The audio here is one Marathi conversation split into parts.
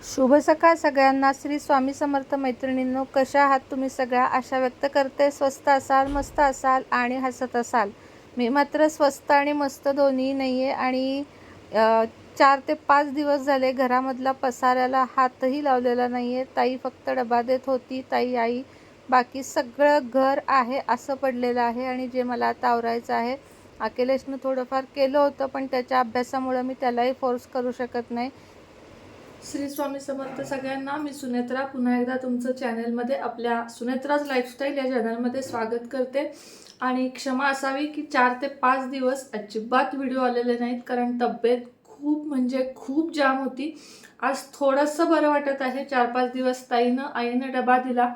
शुभ सकाळ सगळ्यांना. श्री स्वामी समर्थ मैत्रिणींनो कशा आहात तुम्ही सगळ्या? आशा व्यक्त करते. स्वस्त असाल मस्त असाल आणि हसत असाल. मी मात्र स्वस्त आणि मस्त दोन्ही नाही आहे आणि चार ते पाच दिवस झाले घरामधला पसाऱ्याला हातही लावलेला नाही आहे ताई फक्त डबा देत होती. ताई आई बाकी सगळं घर आहे असं पडलेलं आहे आणि जे मला आता आवरायचं आहे अखिलेशनं थोडंफार केलं होतं पण त्याच्या अभ्यासामुळं मी त्यालाही फोर्स करू शकत नाही. श्री स्वामी समर्थ सगळ्यांना मी सुनेत्रा. पुन्हा एकदा तुमचं चॅनलमध्ये आपल्या सुनेत्राज लाईफस्टाईल या चॅनलमध्ये स्वागत करते. आणि क्षमा असावी की चार ते पाच दिवस अजिबात व्हिडिओ आलेले नाहीत कारण तब्येत खूप म्हणजे खूप जाम होती. आज थोडंसं बरं वाटत आहे चार पाच दिवस ताईनं आईनं डबा दिला.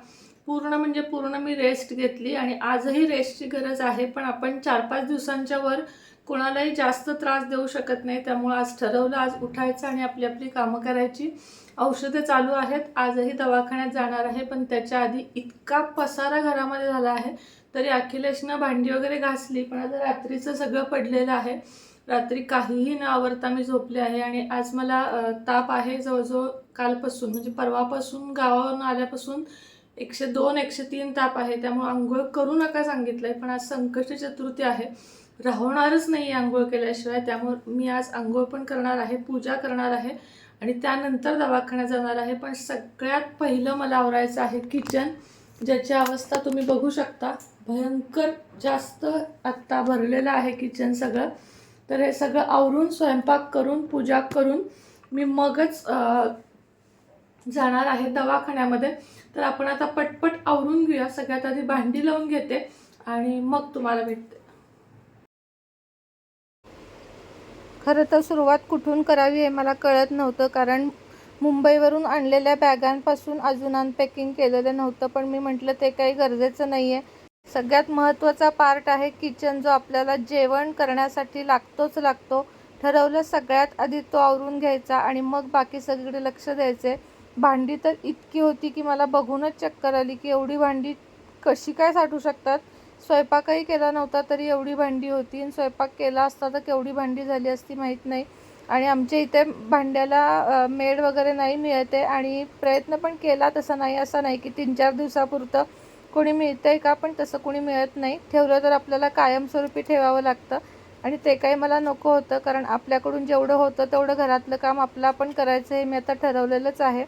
पूर्ण म्हणजे पूर्ण मी रेस्ट घेतली आणि आजही रेस्टची गरज आहे पण आपण चार पाच दिवसांच्या वर कोणालाही जास्त त्रास देऊ शकत नाही. त्यामुळे आज ठरवलं आज उठायचं आणि आपली आपली कामं करायची. औषधं चालू आहेत. आजही दवाखान्यात जाणार आहे पण त्याच्या आधी इतका पसारा घरामध्ये झाला आहे. तरी अखिलेशनं भांडी वगैरे घासली पण आता रात्रीचं सगळं पडलेलं आहे. रात्री काहीही न आवरता मी झोपले आहे आणि आज मला ताप आहे जवळजवळ कालपासून म्हणजे परवापासून गावावरून आल्यापासून एकशे दोन एकशे तीन ताप आहे. त्यामुळे आंघोळ करू नका सांगितलं आहे पण आज संकष्टी चतुर्थी आहे. राहणारच नाही आंघोळ केल्याशिवाय. त्यामुळे मी आज आंघोळ पण करणार आहे पूजा करणार आहे आणि त्यानंतर दवाखान्यात जाणार आहे. पण सगळ्यात पहिलं मला आवरायचं आहे किचन ज्याची अवस्था तुम्ही बघू शकता. भयंकर जास्त आत्ता भरलेलं आहे किचन सगळं. तर हे सगळं आवरून स्वयंपाक करून पूजा करून मी मगच जाणार आहे दवाखान्यामध्ये. तर आपण आता पटपट आवरून घेऊया. सगळ्यात आधी भांडी लावून घेते आणि मग तुम्हाला भेटते. खरं तर सुरुवात कुठून करावी हे मला कळत नव्हतं कारण मुंबईवरून आणलेल्या बॅगांपासून अजून अनपॅकिंग केलेलं नव्हतं. पण मी म्हटलं ते काही गरजेचं नाही आहे सगळ्यात महत्त्वाचा पार्ट आहे किचन जो आपल्याला जेवण करण्यासाठी लागतोच लागतो. ठरवलं सगळ्यात आधी तो आवरून घ्यायचा आणि मग बाकी सगळीकडे लक्ष द्यायचे. भांडी तर इतकी होती की मला बघूनच चक्कर आली की एवढी भांडी कशी काय साठू शकतात? स्वयंपाकही केला नव्हता तरी एवढी भांडी होती. आणि स्वयंपाक केला असता तर केवढी भांडी झाली असती माहीत नाही. आणि आमच्या इथे भांड्याला मेड वगैरे नाही मिळते आणि प्रयत्न पण केला तसा नाही असा नाही की तीन चार दिवसापुरतं कोणी आहे का? पण तसं कोणी मिळत नाही. ठेवलं तर आपल्याला कायमस्वरूपी ठेवावं लागतं. आणि ते काही मला नको होतं कारण आपल्याकडून जेवढं होतं तेवढं घरातलं काम आपलं पण करायचं हे मी आता ठरवलेलंच आहे.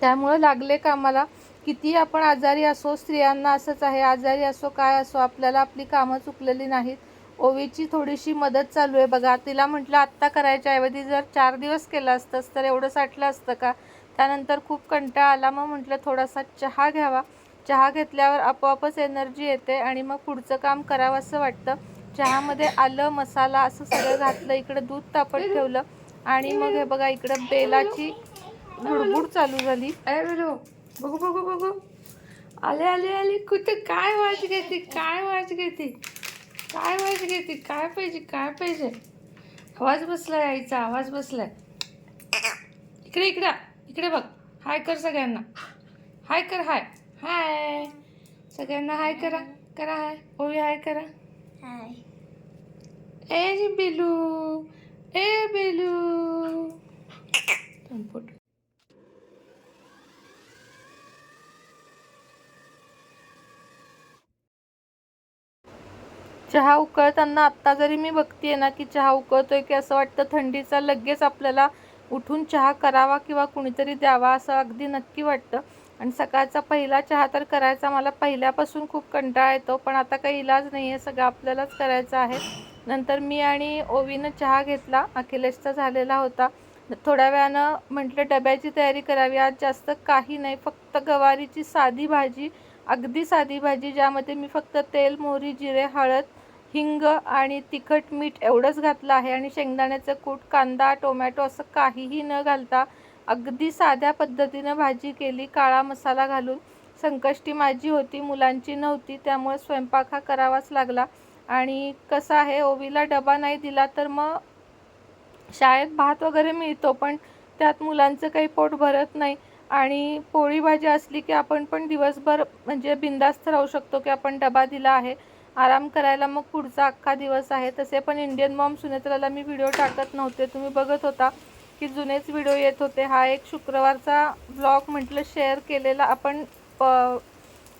त्यामुळं लागले कामाला. किती आपण आजारी असो स्त्रियांना असंच आहे आजारी असो काय असो आपल्याला आपली कामं चुकलेली नाहीत. ओवीची थोडीशी मदत चालू आहे बघा. तिला म्हटलं आत्ता करायच्या ऐवजी जर चार दिवस केलं असतंस तर एवढं साठलं असतं का? त्यानंतर खूप कंटाळा आला. मग म्हटलं थोडासा चहा घ्यावा. चहा घेतल्यावर आपोआपच एनर्जी येते आणि मग पुढचं काम करावं असं वाटतं. चहामध्ये आलं मसाला असं सगळं घातलं इकडं दूध तापत ठेवलं आणि मग हे बघा इकडं बेलाची बुडबुड चालू झाली. बघू बघू बघू. आले आले आले. कुठे काय वाज घेते काय वाज घेते? काय वाज घेते? काय पाहिजे काय पाहिजे? आवाज बसलाय आईचा आवाज बसलाय. इकडे इकडे इकडे बघ. हाय कर सगळ्यांना. हाय कर हाय. हाय. सगळ्यांना हाय करा. करा हाय. ओवी हाय करा. ए जी बेलू. ए बेलू. चहा उकळताना आत्ता जरी मी बघतेय ना की चहा उकळतोय की असं वाटतं थंडीचा लगेच आपल्याला उठून चहा करावा किंवा कुणीतरी द्यावा असं अगदी नक्की वाटतं. आणि सकाळचा पहिला चहा तर करायचा मला पहिल्यापासून खूप कंटाळा येतो पण आता काही इलाज नाही आहे सगळं आपल्यालाच करायचं आहे. नंतर मी आणि ओवीनं चहा घेतला अखिलेशचा झालेला होता. थोड्या वेळानं म्हटलं डब्याची तयारी करावी आज जास्त काही नाही फक्त गवारीची साधी भाजी अगदी साधी भाजी ज्यामध्ये मी फक्त तेल मोहरी जिरे हळद हिंग आणि तिखट मीठ एवढंच घातलं आहे आणि शेंगदाण्याचं कूट कांदा टोमॅटो असं काहीही न घालता अगदी साध्या पद्धतीनं भाजी केली काळा मसाला घालून. संकष्टी माझी होती मुलांची नव्हती त्यामुळे स्वयंपाक हा करावाच लागला. आणि कसं आहे ओवीला डबा नाही दिला तर मग शाळेत भात वगैरे मिळतो पण त्यात मुलांचं काही पोट भरत नाही. आणि पोळी भाजी असली की आपण पण दिवसभर म्हणजे बिंदास्त राहू शकतो की आपण डबा दिला आहे. आराम करायला मग पुढचा अख्खा दिवस आहे. तसे पण इंडियन मॉम सुनेत्राला मी व्हिडिओ टाकत नव्हते. तुम्ही बघत होता की जुनेच व्हिडिओ येत होते. हा एक शुक्रवारचा ब्लॉग म्हटलं शेअर केलेला आपण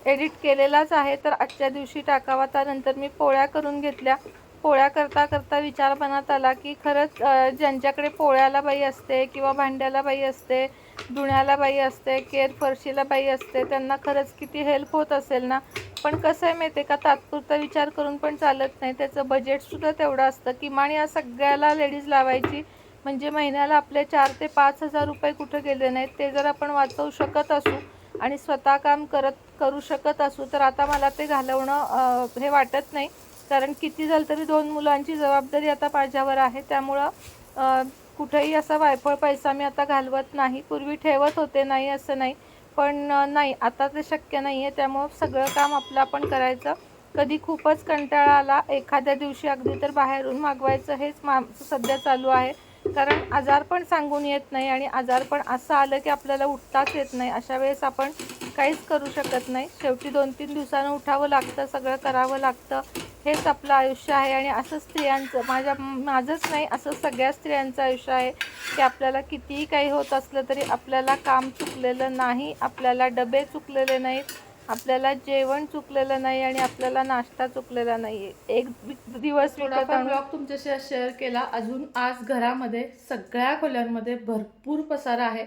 एडिट केलेलाच आहे. तर आजच्या दिवशी टाकावा. त्यानंतर मी पोळ्या करून घेतल्या. पोळ्या करता करता विचार मनात आला की खरंच ज्यांच्याकडे पोळ्याला बाई असते किंवा भांड्याला बाई असते धुण्याला बाई असते केर फरशीला बाई असते त्यांना खरंच किती हेल्प होत असेल ना? पण कसं आहे माहिती आहे का तात्पुरता विचार करून पण चालत नाही. त्याचं बजेटसुद्धा तेवढं असतं. किमान या सगळ्याला लेडीज लावायची म्हणजे महिन्याला आपले चार ते पाच हजार रुपये कुठं गेले नाहीत ते जर आपण वाचवू शकत असू आणि स्वतः काम करत करू शकत असू तर आता मला ते घालवणं हे वाटत नाही. कारण किती झालं तरी दोन मुलांची जबाबदारी आता माझ्यावर आहे. त्यामुळं कुठेही असा वायफळ पैसा मी आता घालवत नाही. पूर्वी ठेवत होते नाही असं नाही. पण नाही आता ते शक्य नाही आहे त्यामुळं सगळं काम आपलं आपण करायचं. कधी खूपच कंटाळा आला एखाद्या दिवशी अगदी तर बाहेरून मागवायचं हेच मा सध्या चालू आहे. कारण आजार पण सांगून येत नाही आणि आजार पण असं आलं की आपल्याला उठताच येत नाही. अशा वेळेस आपण काहीच करू शकत नाही. शेवटी दोन तीन दिवसानं उठावं लागतं सगळं करावं लागतं. हेच आपलं आयुष्य आहे आणि असं स्त्रियांचं माझ्या माझंच नाही असं सगळ्या स्त्रियांचं आयुष्य आहे की आपल्याला कितीही काही होत असलं तरी आपल्याला काम चुकलेलं नाही आपल्याला डबे चुकलेले नाहीत आपल्याला जेवण चुकलेलं नाही आणि आपल्याला नाश्ता चुकलेला नाही एक दिवस ब्लॉग तुमच्याशी शेअर केला. अजून आज घरामध्ये सगळ्या खोल्यांमध्ये भरपूर पसारा आहे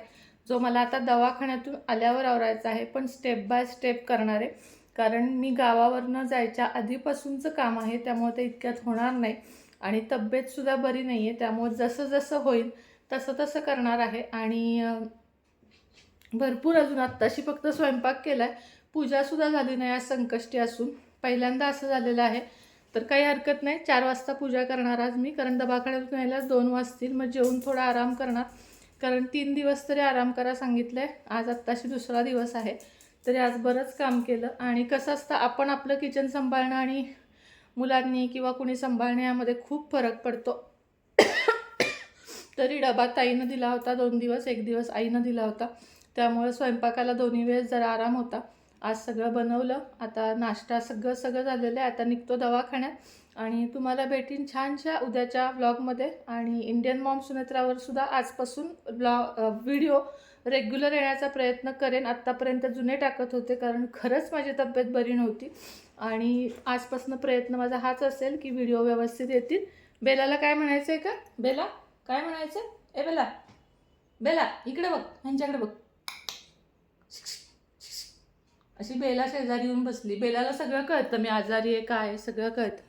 जो मला आता दवाखान्यातून आल्यावर आवरायचा आहे पण स्टेप बाय स्टेप करणार. आहे कारण मी गावावरनं जायच्या आधीपासूनचं काम आहे त्यामुळे ते इतक्यात होणार नाही. आणि तब्येतसुद्धा बरी नाही आहे त्यामुळे जसं जसं होईल तसं तसं करणार आहे. आणि भरपूर अजून आत्ताशी फक्त स्वयंपाक केला आहे पूजासुद्धा झाली नाही आज संकष्टी असून. पहिल्यांदा असं झालेलं आहे. तर काही हरकत नाही. चार वाजता पूजा करणार आज मी कारण दवाखान्यात यायलाच दोन वाजतील. मग जेवून थोडा आराम करणार. कारण तीन दिवस तरी आराम करा सांगितलं आहे आज आत्ताशी दुसरा दिवस आहे. तरी आज बरंच काम केलं. आणि कसं असतं आपण आपलं किचन सांभाळणं आणि मुलांनी किंवा कुणी सांभाळण्यामध्ये खूप फरक पडतो. तरी डबा ताईनं दिला होता दोन दिवस एक दिवस आईनं दिला होता. त्यामुळे स्वयंपाकाला दोन्ही वेळेस जरा आराम होता. आज सगळं बनवलं. आता नाश्ता सगळं सगळं झालेलं आहे. आता निघतो दवाखान्यात. आणि तुम्हाला भेटीन छानशा उद्याच्या ब्लॉगमध्ये आणि इंडियन मॉम सुनेत्रावर सुद्धा आजपासून ब्लॉग व्हिडिओ रेग्युलर येण्याचा प्रयत्न करेन. आत्तापर्यंत जुने टाकत होते कारण खरंच माझी तब्येत बरी नव्हती. आणि आजपासून प्रयत्न माझा हाच असेल की व्हिडिओ व्यवस्थित येतील. बेलाला काय म्हणायचं आहे का? बेला काय म्हणायचं ए बेला. बेला इकडे बघ ह्यांच्याकडे बघ. अशी बेला शेजारी येऊन बसली. बेलाला सगळं कळतं मी आजारी आहे काय आहे, सगळं कळतं.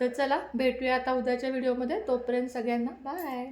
तर चला भेटूया आता उद्याच्या व्हिडिओमध्ये तोपर्यंत सगळ्यांना बाय